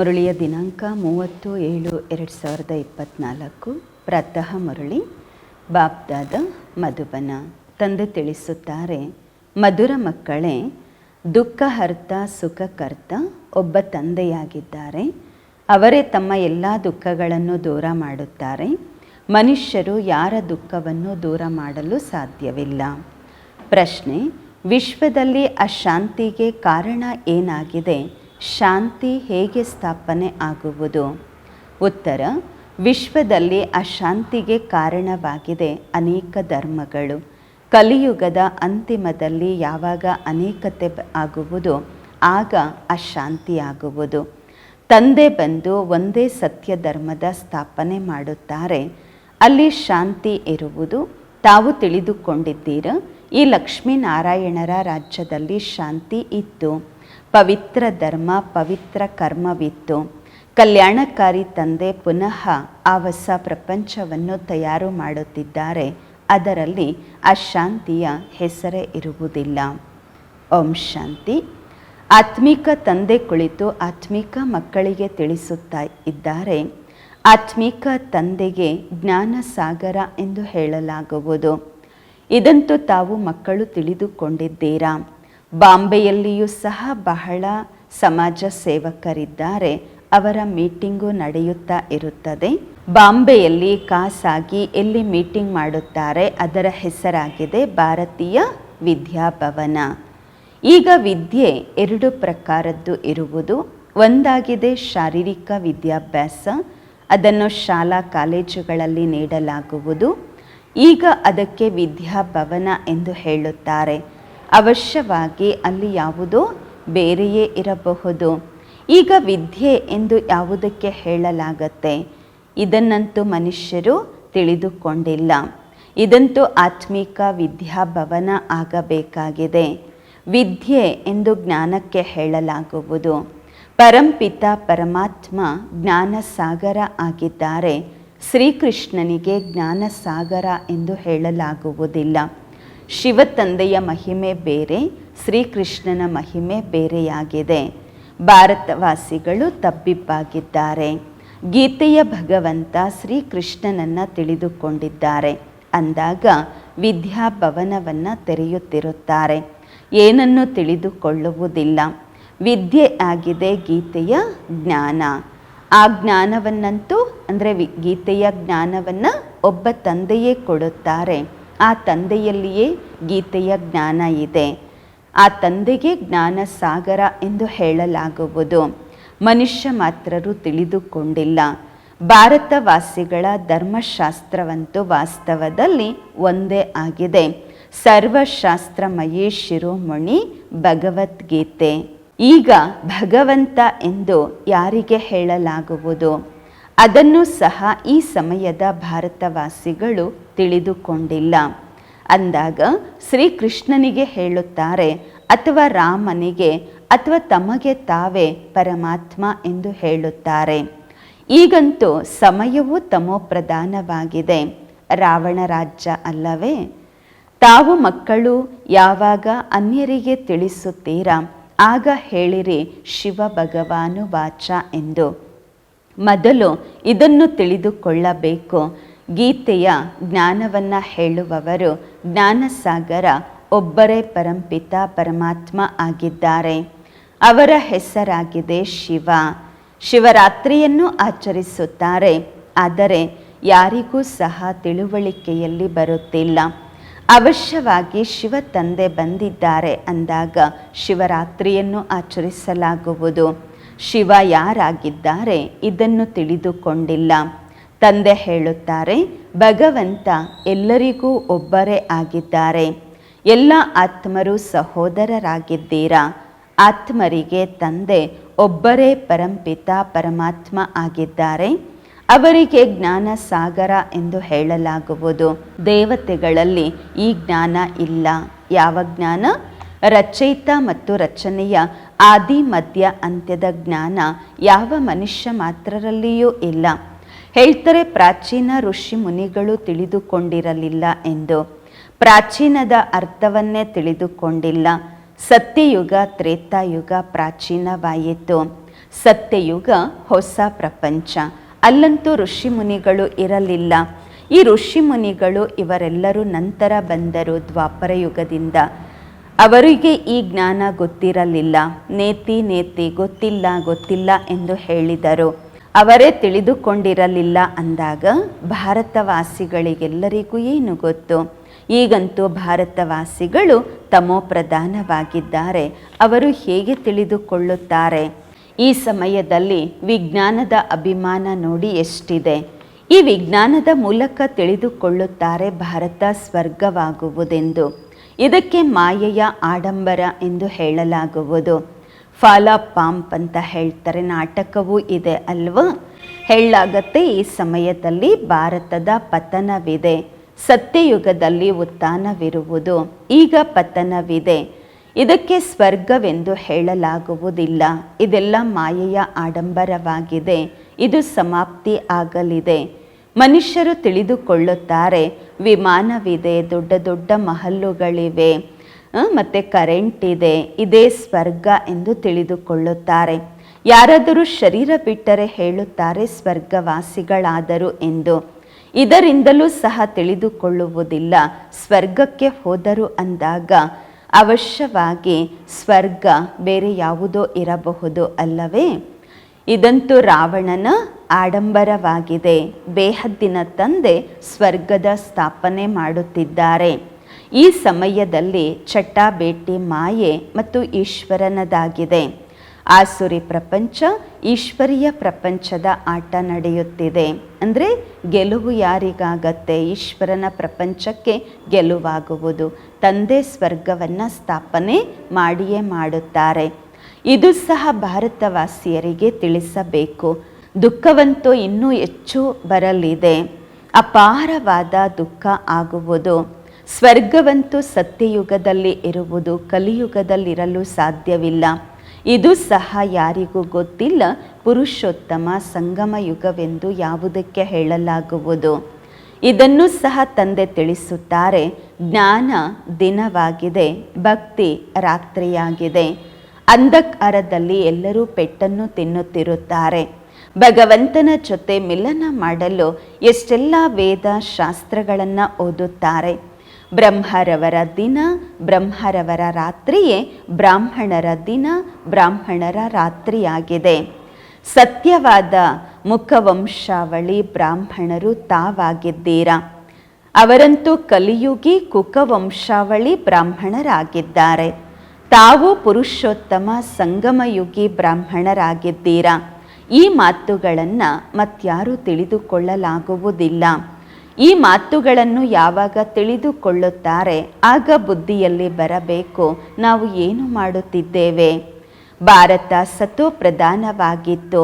ಮುರಳಿಯ ದಿನಾಂಕ ಮೂವತ್ತು ಏಳು ಎರಡು ಸಾವಿರದ ಇಪ್ಪತ್ನಾಲ್ಕು. ಪ್ರಾತಃ ಮುರಳಿ, ಬಾಪ್ದಾದ ಮಧುಬನ. ತಂದೆ ತಿಳಿಸುತ್ತಾರೆ, ಮಧುರ ಮಕ್ಕಳೇ ದುಃಖಹರ್ತ ಸುಖಕರ್ತ ಒಬ್ಬ ತಂದೆಯಾಗಿದ್ದಾರೆ. ಅವರೇ ತಮ್ಮ ಎಲ್ಲ ದುಃಖಗಳನ್ನು ದೂರ ಮಾಡುತ್ತಾರೆ. ಮನುಷ್ಯರು ಯಾರ ದುಃಖವನ್ನು ದೂರ ಮಾಡಲು ಸಾಧ್ಯವಿಲ್ಲ. ಪ್ರಶ್ನೆ, ವಿಶ್ವದಲ್ಲಿ ಅಶಾಂತಿಗೆ ಕಾರಣ ಏನಾಗಿದೆ? ಶಾಂತಿ ಹೇಗೆ ಸ್ಥಾಪನೆ ಆಗುವುದು? ಉತ್ತರ, ವಿಶ್ವದಲ್ಲಿ ಅಶಾಂತಿಗೆ ಕಾರಣವಾಗಿದೆ ಅನೇಕ ಧರ್ಮಗಳು. ಕಲಿಯುಗದ ಅಂತಿಮದಲ್ಲಿ ಯಾವಾಗ ಅನೇಕತೆ ಆಗುವುದು, ಆಗ ಅಶಾಂತಿಯಾಗುವುದು. ತಂದೆ ಬಂದು ಒಂದೇ ಸತ್ಯ ಧರ್ಮದ ಸ್ಥಾಪನೆ ಮಾಡುತ್ತಾರೆ. ಅಲ್ಲಿ ಶಾಂತಿ ಇರುವುದು. ತಾವು ತಿಳಿದುಕೊಂಡಿದ್ದೀರ? ಈ ಲಕ್ಷ್ಮೀನಾರಾಯಣರ ರಾಜ್ಯದಲ್ಲಿ ಶಾಂತಿ ಇತ್ತು. ಪವಿತ್ರ ಧರ್ಮ, ಪವಿತ್ರ ಕರ್ಮವಿತ್ತು. ಕಲ್ಯಾಣಕಾರಿ ತಂದೆ ಪುನಃ ಆ ಹೊಸ ಪ್ರಪಂಚವನ್ನು ತಯಾರು ಮಾಡುತ್ತಿದ್ದಾರೆ. ಅದರಲ್ಲಿ ಅಶಾಂತಿಯ ಹೆಸರೇ ಇರುವುದಿಲ್ಲ. ಓಂ ಶಾಂತಿ. ಆತ್ಮಿಕ ತಂದೆ ಕುಳಿತು ಆತ್ಮಿಕ ಮಕ್ಕಳಿಗೆ ತಿಳಿಸುತ್ತಾ ಇದ್ದಾರೆ. ಆತ್ಮಿಕ ತಂದೆಗೆ ಜ್ಞಾನ ಸಾಗರ ಎಂದು ಹೇಳಲಾಗುವುದು. ಇದಂತೂ ತಾವು ಮಕ್ಕಳು ತಿಳಿದುಕೊಂಡಿದ್ದೀರಾ? ಬಾಂಬೆಯಲ್ಲಿಯೂ ಸಹ ಬಹಳ ಸಮಾಜ ಸೇವಕರಿದ್ದಾರೆ. ಅವರ ಮೀಟಿಂಗು ನಡೆಯುತ್ತಾ ಇರುತ್ತದೆ. ಬಾಂಬೆಯಲ್ಲಿ ಖಾಸಾಗಿ ಎಲ್ಲಿ ಮೀಟಿಂಗ್ ಮಾಡುತ್ತಾರೆ ಅದರ ಹೆಸರಾಗಿದೆ ಭಾರತೀಯ ವಿದ್ಯಾಭವನ. ಈಗ ವಿದ್ಯೆ ಎರಡು ಪ್ರಕಾರದ್ದು ಇರುವುದು. ಒಂದಾಗಿದೆ ಶಾರೀರಿಕ ವಿದ್ಯಾಭ್ಯಾಸ, ಅದನ್ನು ಶಾಲಾ ಕಾಲೇಜುಗಳಲ್ಲಿ ನೀಡಲಾಗುವುದು. ಈಗ ಅದಕ್ಕೆ ವಿದ್ಯಾಭವನ ಎಂದು ಹೇಳುತ್ತಾರೆ. ಅವಶ್ಯವಾಗಿ ಅಲ್ಲಿ ಯಾವುದೋ ಬೇರೆಯೇ ಇರಬಹುದು. ಈಗ ವಿದ್ಯೆ ಎಂದು ಯಾವುದಕ್ಕೆ ಹೇಳಲಾಗತ್ತೆ? ಇದನ್ನಂತೂ ಮನುಷ್ಯರು ತಿಳಿದುಕೊಂಡಿಲ್ಲ. ಇದಂತೂ ಆತ್ಮಿಕ ವಿದ್ಯಾಭವನ ಆಗಬೇಕಾಗಿದೆ. ವಿದ್ಯೆ ಎಂದು ಜ್ಞಾನಕ್ಕೆ ಹೇಳಲಾಗುವುದು. ಪರಂಪಿತ ಪರಮಾತ್ಮ ಜ್ಞಾನಸಾಗರ ಆಗಿದ್ದಾರೆ. ಶ್ರೀಕೃಷ್ಣನಿಗೆ ಜ್ಞಾನ ಸಾಗರ ಎಂದು ಹೇಳಲಾಗುವುದಿಲ್ಲ. ಶಿವ ತಂದೆಯ ಮಹಿಮೆ ಬೇರೆ, ಶ್ರೀಕೃಷ್ಣನ ಮಹಿಮೆ ಬೇರೆಯಾಗಿದೆ. ಭಾರತವಾಸಿಗಳು ತಬ್ಬಿಬ್ಬಾಗಿದ್ದಾರೆ. ಗೀತೆಯ ಭಗವಂತ ಶ್ರೀಕೃಷ್ಣನನ್ನು ತಿಳಿದುಕೊಂಡಿದ್ದಾರೆ. ಅಂದಾಗ ವಿದ್ಯಾಭವನವನ್ನು ತೆರೆಯುತ್ತಿರುತ್ತಾರೆ. ಏನನ್ನು ತಿಳಿದುಕೊಳ್ಳುವುದಿಲ್ಲ. ವಿದ್ಯೆ ಆಗಿದೆ ಗೀತೆಯ ಜ್ಞಾನ. ಆ ಜ್ಞಾನವನ್ನಂತೂ, ಅಂದರೆ ವಿ, ಗೀತೆಯ ಜ್ಞಾನವನ್ನು ಒಬ್ಬ ತಂದೆಯೇ ಕೊಡುತ್ತಾರೆ. ಆ ತಂದೆಯಲ್ಲಿಯೇ ಗೀತೆಯ ಜ್ಞಾನ ಇದೆ. ಆ ತಂದೆಗೆ ಜ್ಞಾನ ಸಾಗರ ಎಂದು ಹೇಳಲಾಗುವುದು. ಮನುಷ್ಯ ಮಾತ್ರರು ತಿಳಿದುಕೊಂಡಿಲ್ಲ. ಭಾರತವಾಸಿಗಳ ಧರ್ಮಶಾಸ್ತ್ರವಂತೂ ವಾಸ್ತವದಲ್ಲಿ ಒಂದೇ ಆಗಿದೆ. ಸರ್ವಶಾಸ್ತ್ರಮಯೇ ಶಿರೋಮಣಿ ಭಗವದ್ಗೀತೆ. ಈಗ ಭಗವಂತ ಎಂದು ಯಾರಿಗೆ ಹೇಳಲಾಗುವುದು? ಅದನ್ನು ಸಹ ಈ ಸಮಯದ ಭಾರತವಾಸಿಗಳು ತಿಳಿದುಕೊಂಡಿಲ್ಲ. ಅಂದಾಗ ಶ್ರೀಕೃಷ್ಣನಿಗೆ ಹೇಳುತ್ತಾರೆ, ಅಥವಾ ರಾಮನಿಗೆ ಅಥವಾ ತಮಗೆ ತಾವೇ ಪರಮಾತ್ಮ ಎಂದು ಹೇಳುತ್ತಾರೆ. ಈಗಂತೂ ಸಮಯವು ತಮೋಪ್ರಧಾನವಾಗಿದೆ. ರಾವಣ ರಾಜ್ಯ ಅಲ್ಲವೇ? ತಾವು ಮಕ್ಕಳು ಯಾವಾಗ ಅನ್ಯರಿಗೆ ತಿಳಿಸುತ್ತೀರಾ? ಆಗ ಹೇಳಿರಿ ಶಿವ ಭಗವಾನು ವಾಚ ಎಂದು. ಮೊದಲು ಇದನ್ನು ತಿಳಿದುಕೊಳ್ಳಬೇಕು. ಗೀತೆಯ ಜ್ಞಾನವನ್ನು ಹೇಳುವವರು ಜ್ಞಾನಸಾಗರ ಒಬ್ಬರೇ ಪರಂಪಿತ ಪರಮಾತ್ಮ ಆಗಿದ್ದಾರೆ. ಅವರ ಹೆಸರಾಗಿದೆ ಶಿವ. ಶಿವರಾತ್ರಿಯನ್ನು ಆಚರಿಸುತ್ತಾರೆ, ಆದರೆ ಯಾರಿಗೂ ಸಹ ತಿಳುವಳಿಕೆಯಲ್ಲಿ ಬರುತ್ತಿಲ್ಲ. ಅವಶ್ಯವಾಗಿ ಶಿವ ತಂದೆ ಬಂದಿದ್ದಾರೆ ಅಂದಾಗ ಶಿವರಾತ್ರಿಯನ್ನು ಆಚರಿಸಲಾಗುವುದು. ಶಿವ ಯಾರಾಗಿದ್ದಾರೆ ಇದನ್ನು ತಿಳಿದುಕೊಂಡಿಲ್ಲ. ತಂದೆ ಹೇಳುತ್ತಾರೆ, ಭಗವಂತ ಎಲ್ಲರಿಗೂ ಒಬ್ಬರೇ ಆಗಿದ್ದಾರೆ. ಎಲ್ಲ ಆತ್ಮರು ಸಹೋದರರಾಗಿದ್ದೀರಾ? ಆತ್ಮರಿಗೆ ತಂದೆ ಒಬ್ಬರೇ ಪರಂಪಿತ ಪರಮಾತ್ಮ ಆಗಿದ್ದಾರೆ. ಅವರಿಗೆ ಜ್ಞಾನ ಸಾಗರ ಎಂದು ಹೇಳಲಾಗುವುದು. ದೇವತೆಗಳಲ್ಲಿ ಈ ಜ್ಞಾನ ಇಲ್ಲ. ಯಾವ ಜ್ಞಾನ? ರಚಯಿತ ಮತ್ತು ರಚನೆಯ ಆದಿ ಮಧ್ಯ ಅಂತ್ಯದ ಜ್ಞಾನ ಯಾವ ಮನುಷ್ಯ ಮಾತ್ರರಲ್ಲಿಯೂ ಇಲ್ಲ. ಹೇಳ್ತಾರೆ ಪ್ರಾಚೀನ ಋಷಿ ಮುನಿಗಳು ತಿಳಿದುಕೊಂಡಿರಲಿಲ್ಲ ಎಂದು. ಪ್ರಾಚೀನದ ಅರ್ಥವನ್ನೇ ತಿಳಿದುಕೊಂಡಿಲ್ಲ. ಸತ್ಯಯುಗ, ತ್ರೇತಾಯುಗ, ಪ್ರಾಚೀನವಾಯಿತು. ಸತ್ಯಯುಗ ಹೊಸ ಪ್ರಪಂಚ. ಅಲ್ಲಂತೂ ಋಷಿಮುನಿಗಳು ಇರಲಿಲ್ಲ. ಈ ಋಷಿಮುನಿಗಳು ಇವರೆಲ್ಲರೂ ನಂತರ ಬಂದರು ದ್ವಾಪರ ಯುಗದಿಂದ. ಅವರಿಗೆ ಈ ಜ್ಞಾನ ಗೊತ್ತಿರಲಿಲ್ಲ. ನೇತಿ ನೇತಿ ಗೊತ್ತಿಲ್ಲ ಗೊತ್ತಿಲ್ಲ ಎಂದು ಹೇಳಿದರು. ಅವರೇ ತಿಳಿದುಕೊಂಡಿರಲಿಲ್ಲ ಅಂದಾಗ ಭಾರತವಾಸಿಗಳಿಗೆಲ್ಲರಿಗೂ ಏನು ಗೊತ್ತು? ಈಗಂತೂ ಭಾರತವಾಸಿಗಳು ತಮೋ ಪ್ರಧಾನವಾಗಿದ್ದಾರೆ. ಅವರು ಹೇಗೆ ತಿಳಿದುಕೊಳ್ಳುತ್ತಾರೆ? ಈ ಸಮಯದಲ್ಲಿ ವಿಜ್ಞಾನದ ಅಭಿಮಾನ ನೋಡಿ ಎಷ್ಟಿದೆ? ಈ ವಿಜ್ಞಾನದ ಮೂಲಕ ತಿಳಿದುಕೊಳ್ಳುತ್ತಾರೆ ಭಾರತ ಸ್ವರ್ಗವಾಗುವುದೆಂದು. ಇದಕ್ಕೆ ಮಾಯೆಯ ಆಡಂಬರ ಎಂದು ಹೇಳಲಾಗುವುದು. ಫಾಲಾ ಪಾಂಪ್ ಅಂತ ಹೇಳ್ತಾರೆ, ನಾಟಕವೂ ಇದೆ ಅಲ್ವಾ? ಹೇಳಲಾಗತ್ತೆ, ಈ ಸಮಯದಲ್ಲಿ ಭಾರತದ ಪತನವಿದೆ. ಸತ್ಯಯುಗದಲ್ಲಿ ಉತ್ಥಾನವಿರುವುದು. ಈಗ ಪತನವಿದೆ. ಇದಕ್ಕೆ ಸ್ವರ್ಗವೆಂದು ಹೇಳಲಾಗುವುದಿಲ್ಲ. ಇದೆಲ್ಲ ಮಾಯೆಯ ಆಡಂಬರವಾಗಿದೆ. ಇದು ಸಮಾಪ್ತಿ ಆಗಲಿದೆ. ಮನುಷ್ಯರು ತಿಳಿದುಕೊಳ್ಳುತ್ತಾರೆ, ವಿಮಾನವಿದೆ, ದೊಡ್ಡ ದೊಡ್ಡ ಮಹಲ್ಲುಗಳಿವೆ ಮತ್ತು ಕರೆಂಟ್ ಇದೆ ಇದೇ ಸ್ವರ್ಗ ಎಂದು ತಿಳಿದುಕೊಳ್ಳುತ್ತಾರೆ. ಯಾರಾದರೂ ಶರೀರ ಬಿಟ್ಟರೆ ಹೇಳುತ್ತಾರೆ, ಸ್ವರ್ಗವಾಸಿಗಳಾದರು ಎಂದು. ಇದರಿಂದಲೂ ಸಹ ತಿಳಿದುಕೊಳ್ಳುವುದಿಲ್ಲ, ಸ್ವರ್ಗಕ್ಕೆ ಹೋದರು ಅಂದಾಗ ಅವಶ್ಯವಾಗಿ ಸ್ವರ್ಗ ಬೇರೆ ಯಾವುದೋ ಇರಬಹುದು ಅಲ್ಲವೇ? ಇದಂತೂ ರಾವಣನ ಆಡಂಬರವಾಗಿದೆ. ಬೇಹದ್ದಿನ ತಂದೆ ಸ್ವರ್ಗದ ಸ್ಥಾಪನೆ ಮಾಡುತ್ತಿದ್ದಾರೆ. ಈ ಸಮಯದಲ್ಲಿ ಚಟ್ಟಾಬೇಟಿ ಮಾಯೆ ಮತ್ತು ಈಶ್ವರನದಾಗಿದೆ. ಆಸುರಿ ಪ್ರಪಂಚ ಈಶ್ವರೀಯ ಪ್ರಪಂಚದ ಆಟ ನಡೆಯುತ್ತಿದೆ. ಅಂದರೆ ಗೆಲುವು ಯಾರಿಗಾಗತ್ತೆ? ಈಶ್ವರನ ಪ್ರಪಂಚಕ್ಕೆ ಗೆಲುವಾಗುವುದು. ತಂದೆ ಸ್ವರ್ಗವನ್ನು ಸ್ಥಾಪನೆ ಮಾಡಿಯೇ ಮಾಡುತ್ತಾರೆ. ಇದು ಸಹ ಭಾರತವಾಸಿಯರಿಗೆ ತಿಳಿಸಬೇಕು. ದುಃಖವಂತೂ ಇನ್ನೂ ಹೆಚ್ಚು ಬರಲಿದೆ. ಅಪಾರವಾದ ದುಃಖ ಆಗುವುದು. ಸ್ವರ್ಗವಂತೂ ಸತ್ಯಯುಗದಲ್ಲಿ ಇರುವುದು ಕಲಿಯುಗದಲ್ಲಿರಲು ಸಾಧ್ಯವಿಲ್ಲ. ಇದು ಸಹ ಯಾರಿಗೂ ಗೊತ್ತಿಲ್ಲ. ಪುರುಷೋತ್ತಮ ಸಂಗಮ ಯುಗವೆಂದು ಯಾವುದಕ್ಕೆ ಹೇಳಲಾಗುವುದು. ಇದನ್ನು ಸಹ ತಂದೆ ತಿಳಿಸುತ್ತಾರೆ. ಜ್ಞಾನ ದಿನವಾಗಿದೆ. ಭಕ್ತಿ ರಾತ್ರಿಯಾಗಿದೆ. ಅಂಧಕಾರದಲ್ಲಿ ಎಲ್ಲರೂ ಪೆಟ್ಟನ್ನು ತಿನ್ನುತ್ತಿರುತ್ತಾರೆ. ಭಗವಂತನ ಜೊತೆ ಮಿಲನ ಮಾಡಲು ಎಷ್ಟೆಲ್ಲ ವೇದ ಶಾಸ್ತ್ರಗಳನ್ನು ಓದುತ್ತಾರೆ. ಬ್ರಹ್ಮರವರ ದಿನ, ಬ್ರಹ್ಮರವರ ರಾತ್ರಿಯೇ ಬ್ರಾಹ್ಮಣರ ದಿನ, ಬ್ರಾಹ್ಮಣರ ರಾತ್ರಿಯಾಗಿದೆ. ಸತ್ಯವಾದ ಮುಖವಂಶಾವಳಿ ಬ್ರಾಹ್ಮಣರು ತಾವಾಗಿದ್ದೀರಾ? ಅವರಂತೂ ಕಲಿಯುಗಿ ಕುಕವಂಶಾವಳಿ ಬ್ರಾಹ್ಮಣರಾಗಿದ್ದಾರೆ. ತಾವು ಪುರುಷೋತ್ತಮ ಸಂಗಮಯುಗಿ ಬ್ರಾಹ್ಮಣರಾಗಿದ್ದೀರಾ? ಈ ಮಾತುಗಳನ್ನು ಮತ್ಯಾರೂ ತಿಳಿದುಕೊಳ್ಳಲಾಗುವುದಿಲ್ಲ. ಈ ಮಾತುಗಳನ್ನು ಯಾವಾಗ ತಿಳಿದುಕೊಳ್ಳುತ್ತಾರೆ, ಆಗ ಬುದ್ಧಿಯಲ್ಲಿ ಬರಬೇಕು, ನಾವು ಏನು ಮಾಡುತ್ತಿದ್ದೇವೆ? ಭಾರತ ಸತೋ ಪ್ರಧಾನವಾಗಿತ್ತು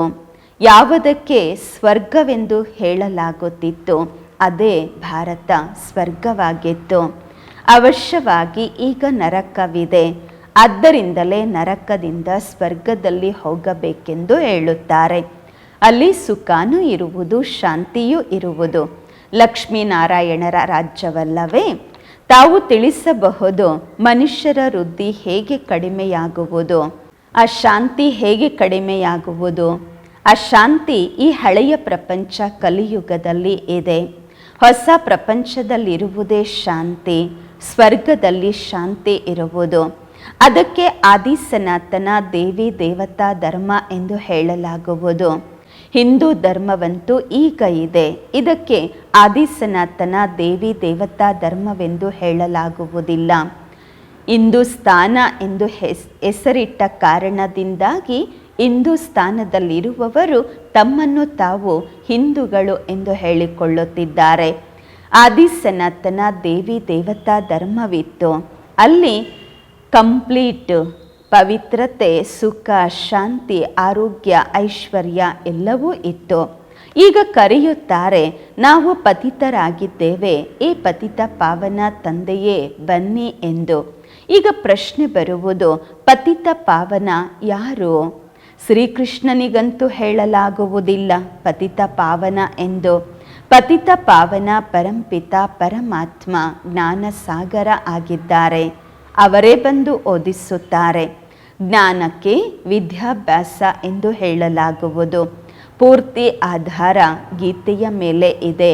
ಯಾವುದಕ್ಕೆ ಸ್ವರ್ಗವೆಂದು ಹೇಳಲಾಗುತ್ತಿತ್ತು, ಅದೇ ಭಾರತ ಸ್ವರ್ಗವಾಗಿತ್ತು. ಅವಶ್ಯವಾಗಿ ಈಗ ನರಕವಿದೆ. ಆದ್ದರಿಂದಲೇ ನರಕದಿಂದ ಸ್ವರ್ಗದಲ್ಲಿ ಹೋಗಬೇಕೆಂದು ಹೇಳುತ್ತಾರೆ. ಅಲ್ಲಿ ಸುಖಾನೂ ಇರುವುದು, ಶಾಂತಿಯೂ ಇರುವುದು. ಲಕ್ಷ್ಮೀನಾರಾಯಣರ ರಾಜ್ಯವಲ್ಲವೇ? ತಾವು ತಿಳಿಸಬಹುದು, ಮನುಷ್ಯರ ವೃದ್ಧಿ ಹೇಗೆ ಕಡಿಮೆಯಾಗುವುದು? ಆ ಶಾಂತಿ ಹೇಗೆ ಕಡಿಮೆಯಾಗುವುದು? ಆ ಶಾಂತಿ ಈ ಹಳೆಯ ಪ್ರಪಂಚ ಕಲಿಯುಗದಲ್ಲಿ ಇದೆ. ಹೊಸ ಪ್ರಪಂಚದಲ್ಲಿರುವುದೇ ಶಾಂತಿ, ಸ್ವರ್ಗದಲ್ಲಿ ಶಾಂತಿ ಇರುವುದು. ಅದಕ್ಕೆ ಆದಿ ಸನಾತನ ದೇವಿ ದೇವತಾ ಧರ್ಮ ಎಂದು ಹೇಳಲಾಗುವುದು. ಹಿಂದೂ ಧರ್ಮವಂತೂ ಈಗ ಇದೆ. ಇದಕ್ಕೆ ಆದಿ ಸನಾತನ ದೇವಿ ದೇವತಾ ಧರ್ಮವೆಂದು ಹೇಳಲಾಗುವುದಿಲ್ಲ. ಹಿಂದೂಸ್ತಾನ ಎಂದು ಹೆಸ್, ಹೆಸರಿಟ್ಟ ಕಾರಣದಿಂದಾಗಿ ಹಿಂದೂಸ್ತಾನದಲ್ಲಿರುವವರು ತಮ್ಮನ್ನು ತಾವು ಹಿಂದೂಗಳು ಎಂದು ಹೇಳಿಕೊಳ್ಳುತ್ತಿದ್ದಾರೆ. ಆದಿ ಸನಾತನ ದೇವಿ ದೇವತಾ ಧರ್ಮವಿತ್ತು. ಅಲ್ಲಿ ಕಂಪ್ಲೀಟ್, ಪವಿತ್ರತೆ, ಸುಖ, ಶಾಂತಿ, ಆರೋಗ್ಯ, ಐಶ್ವರ್ಯ ಎಲ್ಲವೂ ಇತ್ತು. ಈಗ ಕರೆಯುತ್ತಾರೆ, ನಾವು ಪತಿತರಾಗಿದ್ದೇವೆ, ಏ ಪತಿತ ಪಾವನ ತಂದೆಯೇ, ಬನ್ನಿ ಎಂದು. ಈಗ ಪ್ರಶ್ನೆ ಬರುವುದು, ಪತಿತ ಪಾವನ ಯಾರು? ಶ್ರೀಕೃಷ್ಣನಿಗಂತೂ ಹೇಳಲಾಗುವುದಿಲ್ಲ, ಪತಿತ ಪಾವನ ಎಂದು. ಪತಿತ ಪಾವನ ಪರಂಪಿತ ಪರಮಾತ್ಮ ಜ್ಞಾನ ಸಾಗರ ಆಗಿದ್ದಾರೆ. ಅವರೇ ಬಂದು ಓದಿಸುತ್ತಾರೆ. ಜ್ಞಾನಕ್ಕೆ ವಿದ್ಯಾಭ್ಯಾಸ ಎಂದು ಹೇಳಲಾಗುವುದು. ಪೂರ್ತಿ ಆಧಾರ ಗೀತೆಯ ಮೇಲೆ ಇದೆ.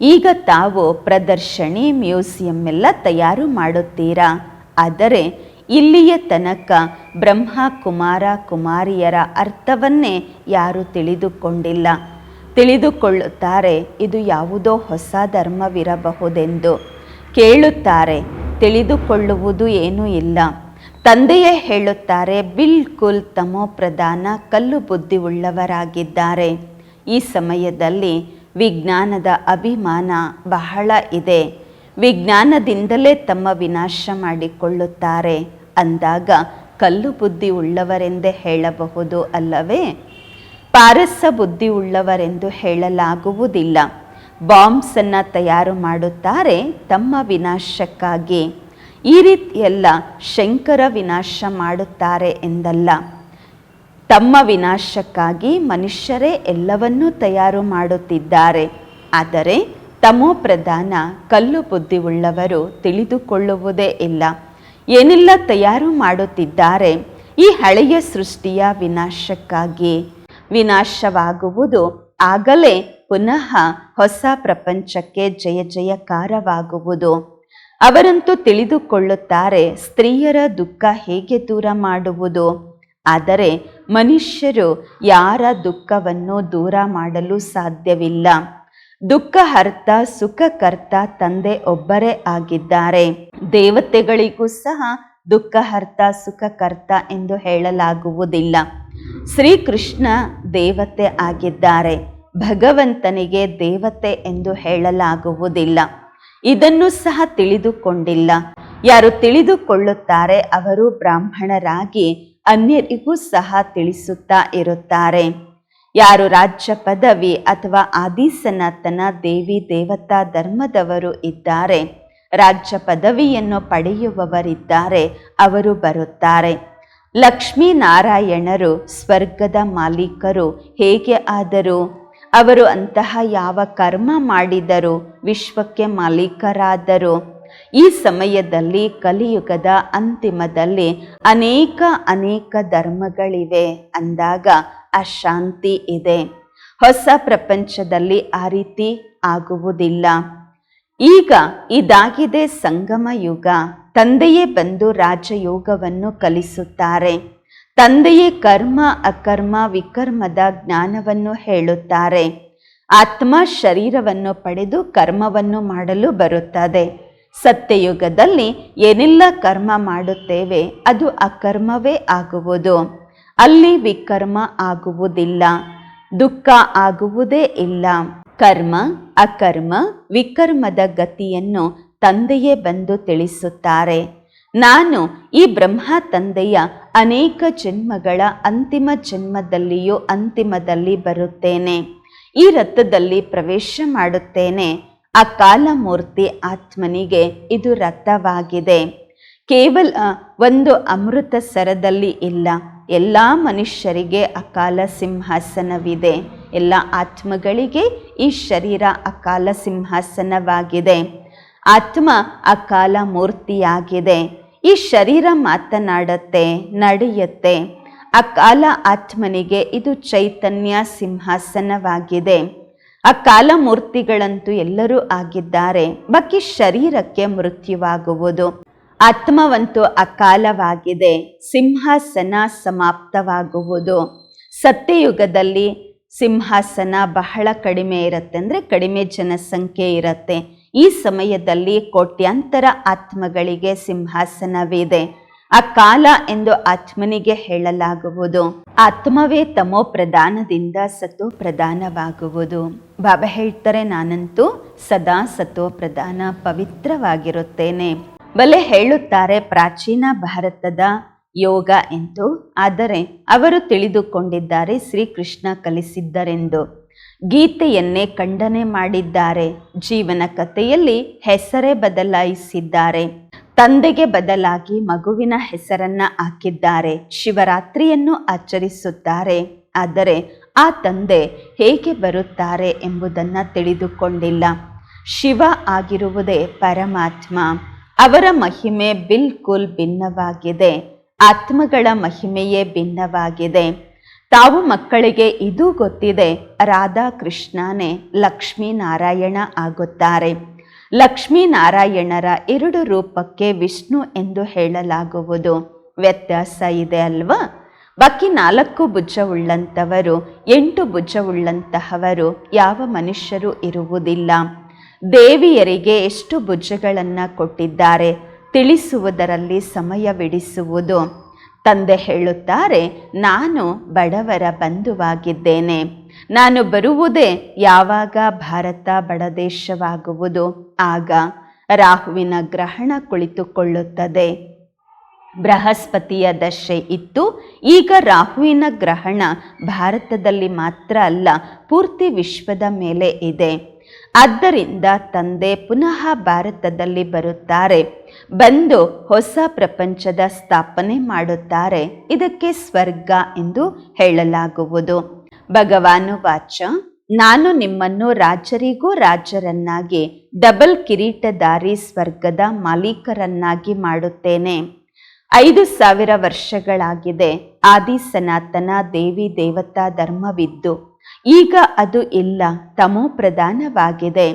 ಈಗ ತಾವು ಪ್ರದರ್ಶನಿ ಮ್ಯೂಸಿಯಂ ಎಲ್ಲ ತಯಾರು ಮಾಡುತ್ತೀರಾ? ಆದರೆ ಇಲ್ಲಿಯ ತನಕ ಬ್ರಹ್ಮ ಕುಮಾರ ಕುಮಾರಿಯರ ಅರ್ಥವನ್ನೇ ಯಾರು ತಿಳಿದುಕೊಂಡಿಲ್ಲ. ತಿಳಿದುಕೊಳ್ಳುತ್ತಾರೆ, ಇದು ಯಾವುದೋ ಹೊಸ ಧರ್ಮವಿರಬಹುದೆಂದು. ಕೇಳುತ್ತಾರೆ ತಿಳಿದುಕೊಳ್ಳುವುದು ಏನೂ ಇಲ್ಲ. ತಂದೆಯೇ ಹೇಳುತ್ತಾರೆ, ಬಿಲ್ಕುಲ್ ತಮೋ ಪ್ರಧಾನ ಕಲ್ಲು ಬುದ್ಧಿ ಉಳ್ಳವರಾಗಿದ್ದಾರೆ ಈ ಸಮಯದಲ್ಲಿ ವಿಜ್ಞಾನದ ಅಭಿಮಾನ ಬಹಳ ಇದೆ. ವಿಜ್ಞಾನದಿಂದಲೇ ತಮ್ಮ ವಿನಾಶ ಮಾಡಿಕೊಳ್ಳುತ್ತಾರೆ. ಅಂದಾಗ ಕಲ್ಲು ಬುದ್ಧಿ ಉಳ್ಳವರೆಂದೇ ಹೇಳಬಹುದು ಅಲ್ಲವೇ? ಪಾರಸ ಬುದ್ಧಿ ಉಳ್ಳವರೆಂದು ಹೇಳಲಾಗುವುದಿಲ್ಲ. ಬಾಂಬ್ಸನ್ನು ತಯಾರು ಮಾಡುತ್ತಾರೆ ತಮ್ಮ ವಿನಾಶಕ್ಕಾಗಿ. ಈ ರೀತಿಯೆಲ್ಲ ಶಂಕರ ವಿನಾಶ ಮಾಡುತ್ತಾರೆ ಎಂದಲ್ಲ. ತಮ್ಮ ವಿನಾಶಕ್ಕಾಗಿ ಮನುಷ್ಯರೇ ಎಲ್ಲವನ್ನೂ ತಯಾರು ಮಾಡುತ್ತಿದ್ದಾರೆ. ಆದರೆ ತಮೋ ಪ್ರಧಾನ ಕಲ್ಲು ಬುದ್ಧಿ ಉಳ್ಳವರು ತಿಳಿದುಕೊಳ್ಳುವುದೇ ಇಲ್ಲ. ಏನೆಲ್ಲ ತಯಾರು ಮಾಡುತ್ತಿದ್ದಾರೆ? ಈ ಹಳೆಯ ಸೃಷ್ಟಿಯ ವಿನಾಶಕ್ಕಾಗಿ. ವಿನಾಶವಾಗುವುದು ಆಗಲೇ ಪುನಃ ಹೊಸ ಪ್ರಪಂಚಕ್ಕೆ ಜಯ ಜಯಕಾರವಾಗುವುದು. ಅವರಂತೂ ತಿಳಿದುಕೊಳ್ಳುತ್ತಾರೆ ಸ್ತ್ರೀಯರ ದುಃಖ ಹೇಗೆ ದೂರ ಮಾಡುವುದು. ಆದರೆ ಮನುಷ್ಯರು ಯಾರ ದುಃಖವನ್ನು ದೂರ ಮಾಡಲು ಸಾಧ್ಯವಿಲ್ಲ. ದುಃಖ ದುಃಖಹರ್ತ ಸುಖಕರ್ತ ತಂದೆ ಒಬ್ಬರೇ ಆಗಿದ್ದಾರೆ. ದೇವತೆಗಳಿಗೂ ಸಹ ದುಃಖ ದುಃಖಹರ್ತ ಸುಖಕರ್ತ ಎಂದು ಹೇಳಲಾಗುವುದಿಲ್ಲ. ಶ್ರೀಕೃಷ್ಣ ದೇವತೆ ಆಗಿದ್ದಾರೆ. ಭಗವಂತನಿಗೆ ದೇವತೆ ಎಂದು ಹೇಳಲಾಗುವುದಿಲ್ಲ. ಇದನ್ನು ಸಹ ತಿಳಿದುಕೊಂಡಿಲ್ಲ. ಯಾರು ತಿಳಿದುಕೊಳ್ಳುತ್ತಾರೆ ಅವರು ಬ್ರಾಹ್ಮಣರಾಗಿ ಅನ್ಯರಿಗೂ ಸಹ ತಿಳಿಸುತ್ತಾ ಇರುತ್ತಾರೆ. ಯಾರು ರಾಜ್ಯ ಪದವಿ ಅಥವಾ ಆದಿಸನಾತನ ದೇವಿ ದೇವತಾ ಧರ್ಮದವರು ಇದ್ದಾರೆ, ರಾಜ್ಯ ಪದವಿಯನ್ನು ಪಡೆಯುವವರಿದ್ದಾರೆ, ಅವರು ಬರುತ್ತಾರೆ. ಲಕ್ಷ್ಮೀನಾರಾಯಣರು, ಸ್ವರ್ಗದ ಮಾಲೀಕರು ಹೇಗೆ ಆದರು? ಅವರು ಅಂತಹ ಯಾವ ಕರ್ಮ ಮಾಡಿದರು ವಿಶ್ವಕ್ಕೆ ಮಾಲೀಕರಾದರು. ಈ ಸಮಯದಲ್ಲಿ ಕಲಿಯುಗದ ಅಂತಿಮದಲ್ಲಿ ಅನೇಕ ಅನೇಕ ಧರ್ಮಗಳಿವೆ ಅಂದಾಗ ಅಶಾಂತಿ ಇದೆ. ಹೊಸ ಪ್ರಪಂಚದಲ್ಲಿ ಆ ರೀತಿ ಆಗುವುದಿಲ್ಲ. ಈಗ ಇದಾಗಿದೆ ಸಂಗಮ ಯುಗ. ತಂದೆಯೇ ಬಂದು ರಾಜಯೋಗವನ್ನು ಕಲಿಸುತ್ತಾರೆ. ತಂದೆಯೇ ಕರ್ಮ, ಅಕರ್ಮ, ವಿಕರ್ಮದ ಜ್ಞಾನವನ್ನು ಹೇಳುತ್ತಾರೆ. ಆತ್ಮ ಶರೀರವನ್ನು ಪಡೆದು ಕರ್ಮವನ್ನು ಮಾಡಲು ಬರುತ್ತದೆ. ಸತ್ಯಯುಗದಲ್ಲಿ ಏನೆಲ್ಲ ಕರ್ಮ ಮಾಡುತ್ತೇವೆ, ಅದು ಅಕರ್ಮವೇ ಆಗುವುದು. ಅಲ್ಲಿ ವಿಕರ್ಮ ಆಗುವುದಿಲ್ಲ, ದುಃಖ ಆಗುವುದೇ ಇಲ್ಲ. ಕರ್ಮ, ಅಕರ್ಮ, ವಿಕರ್ಮದ ಗತಿಯನ್ನು ತಂದೆಯೇ ಬಂದು ತಿಳಿಸುತ್ತಾರೆ. ನಾನು ಈ ಬ್ರಹ್ಮ ತಂದೆಯ ಅನೇಕ ಜನ್ಮಗಳ ಅಂತಿಮ ಜನ್ಮದಲ್ಲಿಯೂ ಅಂತಿಮದಲ್ಲಿ ಬರುತ್ತೇನೆ. ಈ ರಥದಲ್ಲಿ ಪ್ರವೇಶ ಮಾಡುತ್ತೇನೆ. ಆ ಕಾಲಮೂರ್ತಿ ಆತ್ಮನಿಗೆ ಇದು ರಥವಾಗಿದೆ. ಕೇವಲ ಒಂದು ಅಮೃತ ಸರದಲ್ಲಿ ಇಲ್ಲ. ಎಲ್ಲ ಮನುಷ್ಯರಿಗೆ ಅಕಾಲ ಸಿಂಹಾಸನವಿದೆ. ಎಲ್ಲ ಆತ್ಮಗಳಿಗೆ ಈ ಶರೀರ ಅಕಾಲ ಸಿಂಹಾಸನವಾಗಿದೆ. ಆತ್ಮ ಅಕಾಲ ಮೂರ್ತಿಯಾಗಿದೆ. ಈ ಶರೀರ ಮಾತನಾಡತ್ತೆ, ನಡೆಯುತ್ತೆ. ಅಕಾಲ ಆತ್ಮನಿಗೆ ಇದು ಚೈತನ್ಯ ಸಿಂಹಾಸನವಾಗಿದೆ. ಅಕಾಲ ಮೂರ್ತಿಗಳಂತೂ ಎಲ್ಲರೂ ಆಗಿದ್ದಾರೆ. ಬಾಕಿ ಶರೀರಕ್ಕೆ ಮೃತ್ಯುವಾಗುವುದು. ಆತ್ಮವಂತೂ ಅಕಾಲವಾಗಿದೆ. ಸಿಂಹಾಸನ ಸಮಾಪ್ತವಾಗುವುದು. ಸತ್ಯಯುಗದಲ್ಲಿ ಸಿಂಹಾಸನ ಬಹಳ ಕಡಿಮೆ ಇರುತ್ತೆ. ಅಂದರೆ ಕಡಿಮೆ ಜನಸಂಖ್ಯೆ ಇರುತ್ತೆ. ಈ ಸಮಯದಲ್ಲಿ ಕೋಟ್ಯಾಂತರ ಆತ್ಮಗಳಿಗೆ ಸಿಂಹಾಸನವಿದೆ. ಆ ಕಾಲ ಎಂದು ಆತ್ಮನಿಗೆ ಹೇಳಲಾಗುವುದು. ಆತ್ಮವೇ ತಮೋ ಪ್ರಧಾನದಿಂದ ಸತೋ ಪ್ರಧಾನವಾಗುವುದು. ಬಾಬಾ ಹೇಳ್ತಾರೆ, ನಾನಂತೂ ಸದಾ ಸತೋ ಪ್ರಧಾನ ಪವಿತ್ರವಾಗಿರುತ್ತೇನೆ. ಬಲೆ ಹೇಳುತ್ತಾರೆ, ಪ್ರಾಚೀನ ಭಾರತದ ಯೋಗ ಎಂದು ಆದರೆ ಅವರು ತಿಳಿದುಕೊಂಡಿದ್ದಾರೆ, ಶ್ರೀಕೃಷ್ಣ ಕಲಿಸಿದ್ದರೆಂದು. ಗೀತೆಯನ್ನೇ ಖಂಡನೆ ಮಾಡಿದ್ದಾರೆ. ಜೀವನ ಕಥೆಯಲ್ಲಿ ಹೆಸರೇ ಬದಲಾಯಿಸಿದ್ದಾರೆ. ತಂದೆಗೆ ಬದಲಾಗಿ ಮಗುವಿನ ಹೆಸರನ್ನ ಹಾಕಿದ್ದಾರೆ. ಶಿವರಾತ್ರಿಯನ್ನು ಆಚರಿಸುತ್ತಾರೆ. ಆದರೆ ಆ ತಂದೆ ಹೇಗೆ ಬರುತ್ತಾರೆ ಎಂಬುದನ್ನು ತಿಳಿದುಕೊಂಡಿಲ್ಲ. ಶಿವ ಆಗಿರುವುದೇ ಪರಮಾತ್ಮ. ಅವರ ಮಹಿಮೆ ಬಿಲ್ಕುಲ್ ಭಿನ್ನವಾಗಿದೆ. ಆತ್ಮಗಳ ಮಹಿಮೆಯೇ ಭಿನ್ನವಾಗಿದೆ. ತಾವು ಮಕ್ಕಳಿಗೆ ಇದು ಗೊತ್ತಿದೆ, ರಾಧಾಕೃಷ್ಣನೇ ಲಕ್ಷ್ಮೀನಾರಾಯಣ ಆಗುತ್ತಾರೆ. ಲಕ್ಷ್ಮೀನಾರಾಯಣರ ಎರಡು ರೂಪಕ್ಕೆ ವಿಷ್ಣು ಎಂದು ಹೇಳಲಾಗುವುದು. ವ್ಯತ್ಯಾಸ ಇದೆ ಅಲ್ವಾ? ಬಾಕಿ ನಾಲ್ಕು ಭುಜವುಳ್ಳಂಥವರು, ಎಂಟು ಭುಜವುಳ್ಳಂತಹವರು ಯಾವ ಮನುಷ್ಯರು ಇರುವುದಿಲ್ಲ. ದೇವಿಯರಿಗೆ ಎಷ್ಟು ಭುಜಗಳನ್ನು ಕೊಟ್ಟಿದ್ದಾರೆ, ತಿಳಿಸುವುದರಲ್ಲಿ ಸಮಯವಿಡಿಸುವುದು ತಂದೆ ಹೇಳುತ್ತಾರೆ, ನಾನು ಬಡವರ ಬಂಧುವಾಗಿದ್ದೇನೆ. ನಾನು ಬರುವುದೇ ಯಾವಾಗ ಭಾರತ ಬಡದೇಶವಾಗುವುದು? ಆಗ ರಾಹುವಿನ ಗ್ರಹಣ ಕುಳಿತುಕೊಳ್ಳುತ್ತದೆ. ಬೃಹಸ್ಪತಿಯ ದಶೆ ಇತ್ತು. ಈಗ ರಾಹುವಿನ ಗ್ರಹಣ ಭಾರತದಲ್ಲಿ ಮಾತ್ರ ಅಲ್ಲ, ಪೂರ್ತಿ ವಿಶ್ವದ ಮೇಲೆ ಇದೆ. ಆದ್ದರಿಂದ ತಂದೆ ಪುನಃ ಭಾರತದಲ್ಲಿ ಬರುತ್ತಾರೆ. ಬಂದು ಹೊಸ ಪ್ರಪಂಚದ ಸ್ಥಾಪನೆ ಮಾಡುತ್ತಾರೆ. ಇದಕ್ಕೆ ಸ್ವರ್ಗ ಎಂದು ಹೇಳಲಾಗುವುದು. ಭಗವಾನು ವಾಚ, ನಾನು ನಿಮ್ಮನ್ನು ರಾಜರಿಗೂ ರಾಜರನ್ನಾಗಿ, ಡಬಲ್ ಕಿರೀಟಧಾರಿ ಸ್ವರ್ಗದ ಮಾಲೀಕರನ್ನಾಗಿ ಮಾಡುತ್ತೇನೆ. ಐದು ಸಾವಿರ ವರ್ಷಗಳಾಗಿದೆ. ಆದಿ ಸನಾತನ ದೇವಿ ದೇವತಾ ಧರ್ಮವಿದ್ದು, ಈಗ ಅದು ಇಲ್ಲ, ತಮೋ ಪ್ರಧಾನವಾಗಿದೆ.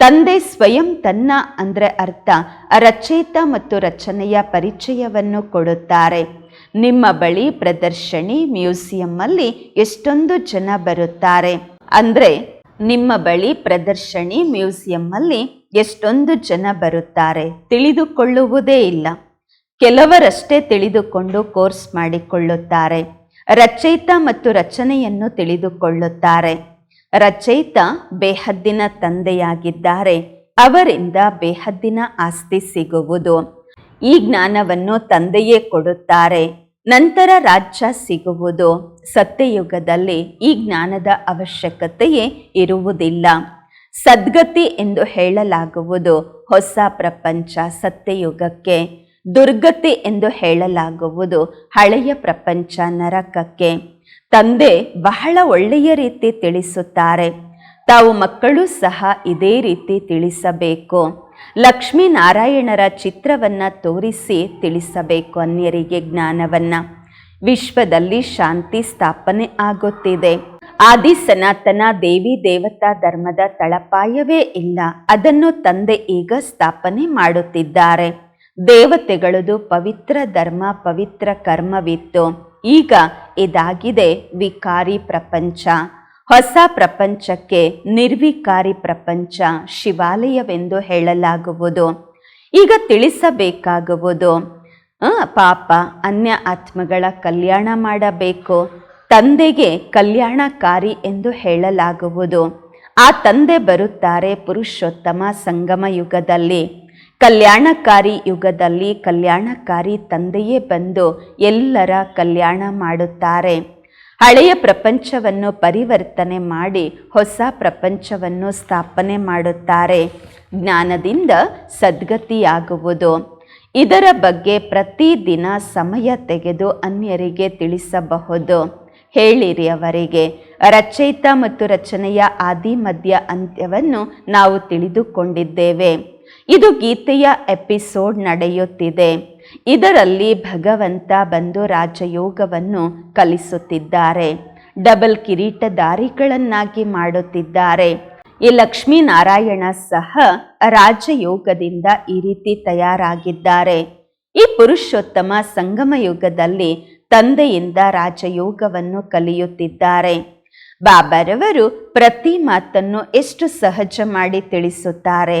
ತಂದೆ ಸ್ವಯಂ ತನ್ನ ಅಂದ್ರೆ ಅರ್ಥ. ರಚಯಿತ ಮತ್ತು ರಚನೆಯ ಪರಿಚಯವನ್ನು ಕೊಡುತ್ತಾರೆ. ನಿಮ್ಮ ಬಳಿ ಪ್ರದರ್ಶನಿ ಮ್ಯೂಸಿಯಮ್ಮಲ್ಲಿ ಎಷ್ಟೊಂದು ಜನ ಬರುತ್ತಾರೆ. ಅಂದ್ರೆ ನಿಮ್ಮ ಬಳಿ ಪ್ರದರ್ಶನಿ ಮ್ಯೂಸಿಯಮ್ಮಲ್ಲಿ ಎಷ್ಟೊಂದು ಜನ ಬರುತ್ತಾರೆ ತಿಳಿದುಕೊಳ್ಳುವುದೇ ಇಲ್ಲ. ಕೆಲವರಷ್ಟೇ ತಿಳಿದುಕೊಂಡು ಕೋರ್ಸ್ ಮಾಡಿಕೊಳ್ಳುತ್ತಾರೆ. ರಚಯಿತ ಮತ್ತು ರಚನೆಯನ್ನು ತಿಳಿದುಕೊಳ್ಳುತ್ತಾರೆ. ರಚಯಿತ ಬೇಹದ್ದಿನ ತಂದೆಯಾಗಿದ್ದಾರೆ. ಅವರಿಂದ ಬೇಹದ್ದಿನ ಆಸ್ತಿ ಸಿಗುವುದು. ಈ ಜ್ಞಾನವನ್ನು ತಂದೆಯೇ ಕೊಡುತ್ತಾರೆ. ನಂತರ ರಾಜ್ಯ ಸಿಗುವುದು. ಸತ್ಯಯುಗದಲ್ಲಿ ಈ ಜ್ಞಾನದ ಅವಶ್ಯಕತೆಯೇ ಇರುವುದಿಲ್ಲ. ಸದ್ಗತಿ ಎಂದು ಹೇಳಲಾಗುವುದು. ಹೊಸ ಪ್ರಪಂಚ ಸತ್ಯಯುಗಕ್ಕೆ. ದುರ್ಗತಿ ಎಂದು ಹೇಳಲಾಗುವುದು. ಹಳೆಯ ಪ್ರಪಂಚ ನರಕಕ್ಕೆ. ತಂದೆ ಬಹಳ ಒಳ್ಳೆಯ ರೀತಿ ತಿಳಿಸುತ್ತಾರೆ. ತಾವು ಮಕ್ಕಳು ಸಹ ಇದೇ ರೀತಿ ತಿಳಿಸಬೇಕು. ಲಕ್ಷ್ಮೀನಾರಾಯಣರ ಚಿತ್ರವನ್ನು ತೋರಿಸಿ ತಿಳಿಸಬೇಕು ಅನ್ಯರಿಗೆ ಜ್ಞಾನವನ್ನು. ವಿಶ್ವದಲ್ಲಿ ಶಾಂತಿ ಸ್ಥಾಪನೆ ಆಗುತ್ತಿದೆ. ಆದಿ ಸನಾತನ ದೇವಿ ದೇವತಾ ಧರ್ಮದ ತಳಪಾಯವೇ ಇಲ್ಲ. ಅದನ್ನು ತಂದೆ ಈಗ ಸ್ಥಾಪನೆ ಮಾಡುತ್ತಿದ್ದಾರೆ. ದೇವತೆಗಳದು ಪವಿತ್ರ ಧರ್ಮ, ಪವಿತ್ರ ಕರ್ಮವಿತ್ತು. ಈಗ ಇದಾಗಿದೆ ವಿಕಾರಿ ಪ್ರಪಂಚ. ಹೊಸ ಪ್ರಪಂಚಕ್ಕೆ ನಿರ್ವಿಕಾರಿ ಪ್ರಪಂಚ ಶಿವಾಲಯವೆಂದು ಹೇಳಲಾಗುವುದು. ಈಗ ತಿಳಿಸಬೇಕಾಗುವುದು ಪಾಪ ಅನ್ಯ ಆತ್ಮಗಳ ಕಲ್ಯಾಣ ಮಾಡಬೇಕು. ತಂದೆಗೆ ಕಲ್ಯಾಣಕಾರಿ ಎಂದು ಹೇಳಲಾಗುವುದು. ಆ ತಂದೆ ಬರುತ್ತಾರೆ ಪುರುಷೋತ್ತಮ ಸಂಗಮ ಯುಗದಲ್ಲಿ ಕಲ್ಯಾಣಕಾರಿ ಯುಗದಲ್ಲಿ ಕಲ್ಯಾಣಕಾರಿ ತಂದೆಯೇ ಬಂದು ಎಲ್ಲರ ಕಲ್ಯಾಣ ಮಾಡುತ್ತಾರೆ. ಹಳೆಯ ಪ್ರಪಂಚವನ್ನು ಪರಿವರ್ತನೆ ಮಾಡಿ ಹೊಸ ಪ್ರಪಂಚವನ್ನು ಸ್ಥಾಪನೆ ಮಾಡುತ್ತಾರೆ. ಜ್ಞಾನದಿಂದ ಸದ್ಗತಿಯಾಗುವುದು. ಇದರ ಬಗ್ಗೆ ಪ್ರತಿದಿನ ಸಮಯ ತೆಗೆದು ಅನ್ಯರಿಗೆ ತಿಳಿಸಬಹುದು. ಹೇಳಿರಿ ಅವರಿಗೆ, ರಚಯಿತ ಮತ್ತು ರಚನೆಯ ಆದಿ ಮಧ್ಯ ಅಂತ್ಯವನ್ನು ನಾವು ತಿಳಿದುಕೊಂಡಿದ್ದೇವೆ. ಇದು ಗೀತೆಯ ಎಪಿಸೋಡ್ ನಡೆಯುತ್ತಿದೆ. ಇದರಲ್ಲಿ ಭಗವಂತ ಬಂದು ರಾಜಯೋಗವನ್ನು ಕಲಿಸುತ್ತಿದ್ದಾರೆ. ಡಬಲ್ ಕಿರೀಟಧಾರಿಗಳನ್ನಾಗಿ ಮಾಡುತ್ತಿದ್ದಾರೆ. ಈ ಲಕ್ಷ್ಮೀನಾರಾಯಣ ಸಹ ರಾಜಯೋಗದಿಂದ ಈ ರೀತಿ ತಯಾರಾಗಿದ್ದಾರೆ. ಈ ಪುರುಷೋತ್ತಮ ಸಂಗಮ ಯುಗದಲ್ಲಿ ತಂದೆಯಿಂದ ರಾಜಯೋಗವನ್ನು ಕಲಿಯುತ್ತಿದ್ದಾರೆ. ಬಾಬರವರು ಪ್ರತಿ ಮಾತನ್ನು ಎಷ್ಟು ಸಹಜ ಮಾಡಿ ತಿಳಿಸುತ್ತಾರೆ.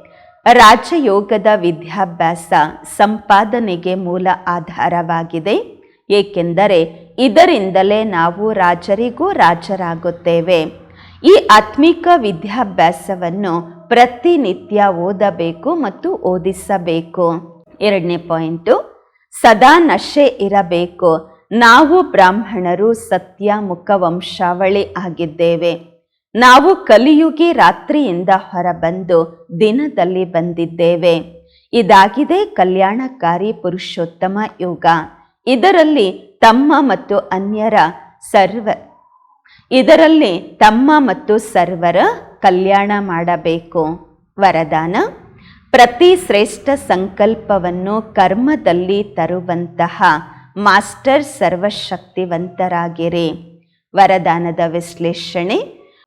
ರಾಜಯೋಗದ ವಿದ್ಯಾಭ್ಯಾಸ ಸಂಪಾದನೆಗೆ ಮೂಲ ಆಧಾರವಾಗಿದೆ. ಏಕೆಂದರೆ ಇದರಿಂದಲೇ ನಾವು ರಾಜರಿಗೂ ರಾಜರಾಗುತ್ತೇವೆ. ಈ ಆತ್ಮಿಕ ವಿದ್ಯಾಭ್ಯಾಸವನ್ನು ಪ್ರತಿನಿತ್ಯ ಓದಬೇಕು ಮತ್ತು ಓದಿಸಬೇಕು. ಎರಡನೇ ಪಾಯಿಂಟು, ಸದಾ ನಶೆ ಇರಬೇಕು. ನಾವು ಬ್ರಾಹ್ಮಣರು ಸತ್ಯ ಮುಖವಂಶಾವಳಿ ಆಗಿದ್ದೇವೆ. ನಾವು ಕಲಿಯುಗಿ ರಾತ್ರಿಯಿಂದ ಹೊರಬಂದು ದಿನದಲ್ಲಿ ಬಂದಿದ್ದೇವೆ. ಇದಾಗಿದೆ ಕಲ್ಯಾಣಕಾರಿ ಪುರುಷೋತ್ತಮ ಯುಗ. ಇದರಲ್ಲಿ ತಮ್ಮ ಮತ್ತು ಅನ್ಯರ ಸರ್ವ, ಇದರಲ್ಲಿ ತಮ್ಮ ಮತ್ತು ಸರ್ವರ ಕಲ್ಯಾಣ ಮಾಡಬೇಕು. ವರದಾನ, ಪ್ರತಿ ಶ್ರೇಷ್ಠ ಸಂಕಲ್ಪವನ್ನು ಕರ್ಮದಲ್ಲಿ ತರುವಂತಹ ಮಾಸ್ಟರ್ ಸರ್ವಶಕ್ತಿವಂತರಾಗಿರಿ. ವರದಾನದ ವಿಶ್ಲೇಷಣೆ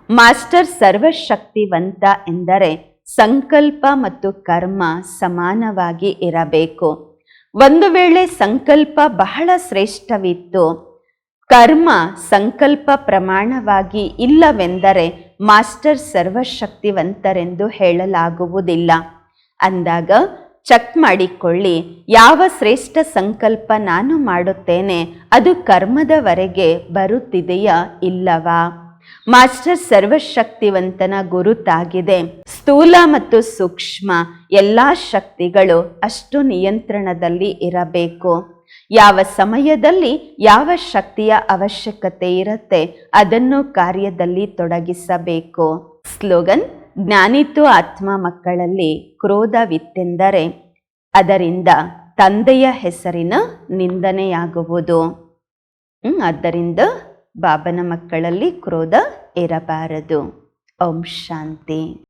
ಮಾಸ್ಟರ್ ಸರ್ವಶಕ್ತಿವಂತ ಎಂದರೆ ಸಂಕಲ್ಪ ಮತ್ತು ಕರ್ಮ ಸಮಾನವಾಗಿ ಇರಬೇಕು. ಒಂದು ವೇಳೆ ಸಂಕಲ್ಪ ಬಹಳ ಶ್ರೇಷ್ಠವಿತ್ತು, ಕರ್ಮ ಸಂಕಲ್ಪ ಪ್ರಮಾಣವಾಗಿ ಇಲ್ಲವೆಂದರೆ ಮಾಸ್ಟರ್ ಸರ್ವಶಕ್ತಿವಂತರೆಂದು ಹೇಳಲಾಗುವುದಿಲ್ಲ. ಅಂದಾಗ ಚೆಕ್ ಮಾಡಿಕೊಳ್ಳಿ, ಯಾವ ಶ್ರೇಷ್ಠ ಸಂಕಲ್ಪ ನಾನು ಮಾಡುತ್ತೇನೆ, ಅದು ಕರ್ಮದವರೆಗೆ ಬರುತ್ತಿದೆಯಾ ಇಲ್ಲವಾ? ಮಾಸ್ಟರ್ ಸರ್ವಶಕ್ತಿವಂತನ ಗುರುತಾಗಿದೆ ಸ್ಥೂಲ ಮತ್ತು ಸೂಕ್ಷ್ಮ ಎಲ್ಲ ಶಕ್ತಿಗಳು ಅಷ್ಟು ನಿಯಂತ್ರಣದಲ್ಲಿ ಇರಬೇಕು. ಯಾವ ಸಮಯದಲ್ಲಿ ಯಾವ ಶಕ್ತಿಯ ಅವಶ್ಯಕತೆ ಇರುತ್ತೆ ಅದನ್ನು ಕಾರ್ಯದಲ್ಲಿ ತೊಡಗಿಸಬೇಕು. ಸ್ಲೋಗನ್, ಜ್ಞಾನಿತು ಆತ್ಮ ಮಕ್ಕಳಲ್ಲಿ ಕ್ರೋಧವಿತ್ತೆಂದರೆ ಅದರಿಂದ ತಂದೆಯ ಹೆಸರಿನ ನಿಂದನೆಯಾಗುವುದು. ಆದ್ದರಿಂದ ಬಾಬನ ಮಕ್ಕಳಲ್ಲಿ ಕ್ರೋಧ ಇರಬಾರದು ಓಂ ಶಾಂತಿ.